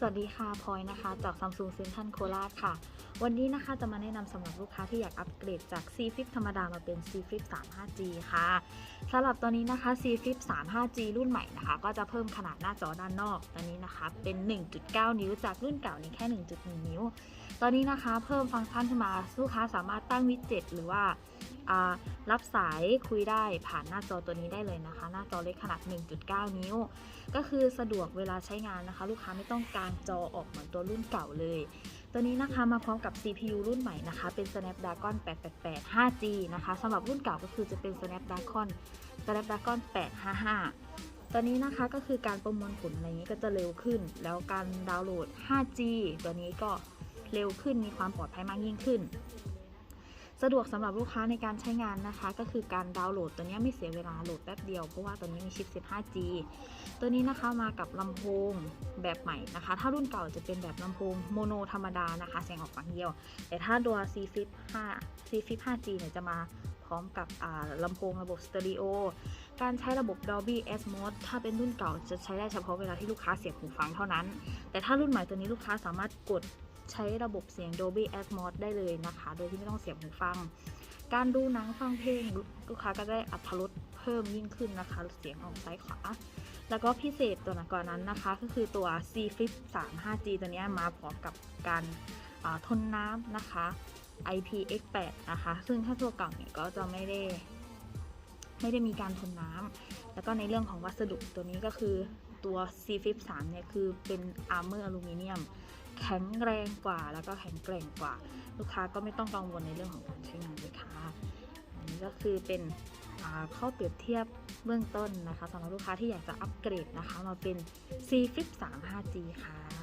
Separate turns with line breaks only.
สวัสดีค่ะพลอยนะคะ จาก Samsung Central โคราชค่ะ วันนี้นะคะจะมาแนะนำสำหรับลูกค้าที่อยากอัปเกรดจาก C Flip ธรรมดามาเป็น C Flip 3 5G ค่ะสำหรับตัวนี้นะคะ C Flip 3 5G รุ่นใหม่นะคะ ก็จะเพิ่มขนาดหน้าจอด้านนอกตัวนี้นะคะ เป็น 1.9 นิ้วจากรุ่นเก่านี้แค่ 1.1 นิ้ว ตอนนี้นะคะ เพิ่มฟังก์ชันขึ้นมาลูกค้าสามารถตั้งวิดเจ็ตหรือว่า รับสายคุยได้ผ่านหน้าจอตัวนี้ได้เลยนะคะ หน้าจอเล็กขนาด 1.9 นิ้ว ก็คือสะดวกเวลาใช้งานนะคะ ลูกค้าไม่ต้องกางจอออกเหมือนตัวรุ่นเก่าเลย ตัวนี้นะคะมาพร้อมกับ CPU รุ่นใหม่นะคะ เป็น Snapdragon 888 5G นะคะสำหรับรุ่นเก่าก็คือจะเป็น Snapdragon Snapdragon 855ตัวนี้นะคะก็คือการประมวลผลอะไรนี้ก็จะเร็วขึ้น แล้วการดาวน์โหลด 5G ตัวนี้ก็เร็วขึ้นมีความปลอดภัยมากยิ่งขึ้น สะดวกสำหรับลูกค้าในการใช้งานนะคะ ก็คือการดาวน์โหลดตัวนี้ไม่เสียเวลาโหลดแป๊บเดียวเพราะว่าตัวนี้มีชิป 15G ตัวนี้นะคะมากับลำโพงแบบใหม่นะคะ ถ้ารุ่นเก่าจะเป็นแบบลำโพงโมโนธรรมดานะคะเสียงออกฝั่งเดียว แต่ถ้าตัว C Flip 5 C Flip 5G เนี่ยจะมาพร้อมกับอ่าลำโพงระบบสเตอริโอ การใช้ระบบ Dolby Atmos ถ้าเป็นรุ่นเก่าจะใช้ได้เฉพาะเวลาที่ลูกค้าเสียบหูฟังเท่านั้น แต่ถ้ารุ่นใหม่ตัวนี้ลูกค้าสามารถกด ใช้ระบบเสียง Dolby Atmos ได้เลยนะคะ โดยที่ไม่ต้องเสียบหูฟัง การดูหนังฟังเพลงลูกค้าก็ได้อัตรสเพิ่มยิ่งขึ้นนะคะ เสียงออกซ้ายขวา แล้วก็พิเศษตัวก่อนนั้นนะคะ ก็คือตัว C Flip 3 5G ตัวนี้มาพร้อมกับการทนน้ำนะคะ IPX8 นะคะ ซึ่งถ้าตัวเก่าเนี่ยก็จะไม่ได้ไม่ได้มีการทนน้ำแล้วก็ในเรื่องของวัสดุตัวนี้ก็คือตัว C Flip 3เนี่ยคือเป็นอาร์เมอร์อลูมิเนียม แข็งแรงกว่า แล้วก็แข็งแกร่งกว่า ลูกค้าก็ไม่ต้องกังวลในเรื่องของการใช้งานเลยค่ะอันนี้ก็คือเป็นข้อเปรียบเทียบเบื้องต้นนะคะสำหรับลูกค้าที่อยากจะอัปเกรดนะคะ มาเป็น C Flip 3 5G ค่ะ